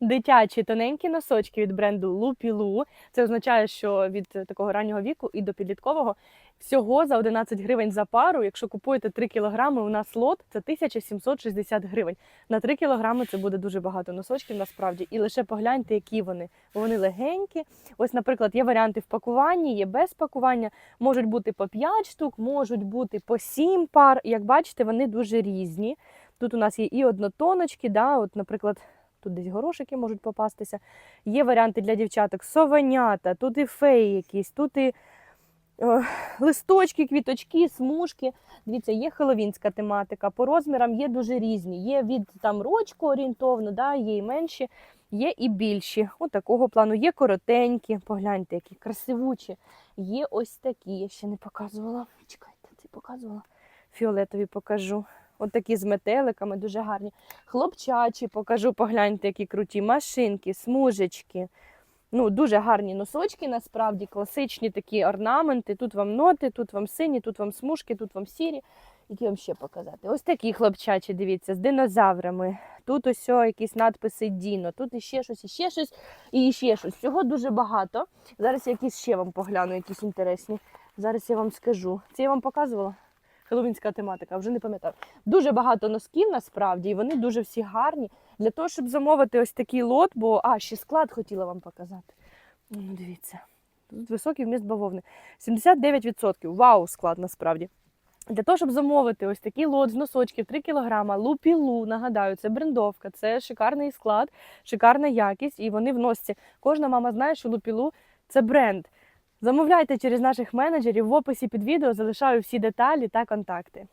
дитячі тоненькі носочки від бренду Лупілу. Це означає, що від такого раннього віку і до підліткового всього за 11 гривень за пару. Якщо купуєте 3 кілограми, у нас лот це 1760 гривень. На 3 кілограми це буде дуже багато носочків насправді. І лише погляньте, які вони. Вони легенькі. Ось, наприклад, є варіанти в пакуванні, є без пакування. Можуть бути по 5 штук, можуть бути по 7 пар. Як бачите, вони дуже різні. Тут у нас є і однотоночки, да, от, наприклад, тут десь горошики можуть попастися. Є варіанти для дівчаток совенята, тут і феї якісь, тут і е, листочки, квіточки, смужки. Дивіться, є хеловінська тематика. По розмірам є дуже різні. Є від там рочку орієнтовно, да, є і менші, є і більші. От такого плану. Є коротенькі, погляньте, які красивучі. Є ось такі. Я ще не показувала. Чекайте, це показувала. Фіолетові покажу. От такі з метеликами, дуже гарні. Хлопчачі покажу, погляньте, які круті машинки, смужечки. Ну, дуже гарні носочки, насправді, класичні такі орнаменти. Тут вам ноти, тут вам сині, тут вам смужки, тут вам сірі. Які вам ще показати? Ось такі хлопчачі, дивіться, з динозаврами. Тут ось якісь надписи Діно, тут іще щось, іще щось і іще щось. Всього дуже багато. Зараз я якісь ще вам погляну, якісь інтересні. Зараз я вам скажу. Це я вам показувала? Хеллоуінська тематика, вже не пам'ятаю. Дуже багато носків насправді, і вони дуже всі гарні. Для того, щоб замовити ось такий лот, бо а, ще склад хотіла вам показати. Ну, дивіться, тут високий вміст бавовни. 79%. Вау, склад насправді. Для того, щоб замовити ось такий лот з носочків 3 кг, лупілу, нагадаю, це брендовка, це шикарний склад, шикарна якість, і вони в носці. Кожна мама знає, що лупілу це бренд. Замовляйте через наших менеджерів. В описі під відео залишаю всі деталі та контакти.